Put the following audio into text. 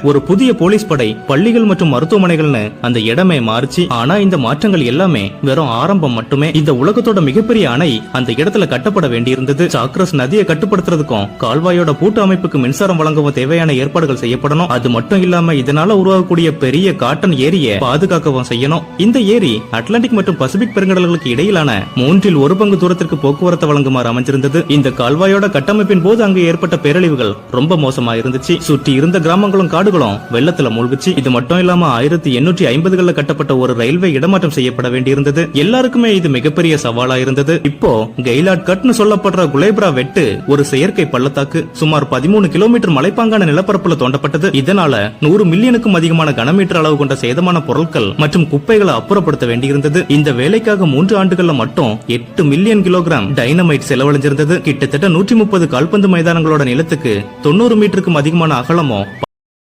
ஒரு புதிய போலீஸ் படை பள்ளிகள் மற்றும் மருத்துவமனைகள்னு அந்த இடமே மாறுச்சு. ஆனா இந்த மாற்றங்கள் எல்லாமே வெறும் ஆரம்பம் மட்டுமே. இந்த உலகத்தோட மிகப்பெரிய அணை அந்த இடத்துல கட்டப்பட வேண்டியிருந்தது. சாக்ரஸ் நதியை கட்டுப்படுத்துறதுக்கும் கால்வாயோட பூட்டு அமைப்புக்கு மின்சாரம் வழங்கவும் தேவையான ஏற்பாடுகள் செய்யப்படணும். அது மட்டும் இல்லாம இதனால உருவாகக்கூடிய பெரிய காட்டன் ஏரியை பாதுகாக்கவும் செய்யணும். இந்த ஏரி அட்லாண்டிக் மற்றும் பசிபிக் பெருங்கடல்களுக்கு இடையிலான மூன்றில் ஒரு பங்கு தூரத்திற்கு போக்குவரத்து வழங்குமாறு அமைஞ்சிருந்தது. இந்த கால்வாயோட கட்டமைப்பின் போது அங்கு ஏற்பட்ட பேரழிவுகள் ரொம்ப மோசமா இருந்துச்சு சுற்றி இருந்த கிராமங்களும் காடுகளும் வெள்ளத்துல மூழ்கிச்சு. இது மட்டும் இல்லாம ஆயிரத்தி எண்ணூற்றி ஐம்பதுகள்ல கட்டப்பட்ட ஒரு ரயில்வே இடமாற்றம் செய்யப்பட வேண்டியிருந்தது. எல்லாருக்குமே இது மிகப்பெரிய சவாலா இருந்தது. இப்போ கெய்லாட் கட்னு சொல்லப்படுற குலேப்ரா வெட்டு ஒரு செயற்கை பள்ளத்தாக்கு. சுமார் பதிமூணு கிலோமீட்டர் மலைப்பாங்கான நிலப்பரப்புல தோண்டப்பட்டது. இதனால நூறு மில்லியனுக்கும் அதிகமான கனமீட்டர் அளவு கொண்ட சேதமான பொருட்கள் மற்றும் குப்பைகளை அப்புறப்படுத்த வேண்டியிருந்தது. இந்த வேலைக்காக மூன்று ஆண்டுகள்ல மட்டும் எட்டு மில்லியன் கிலோகிராம் டைனமைட் செலவழிஞ்சிருந்தது. கிட்டத்தட்ட நூற்றி முப்பது கால்பந்து மைதானங்களோட நிலத்துக்கு தொண்ணூறு மீட்டருக்கும் அதிகமான அகலமும்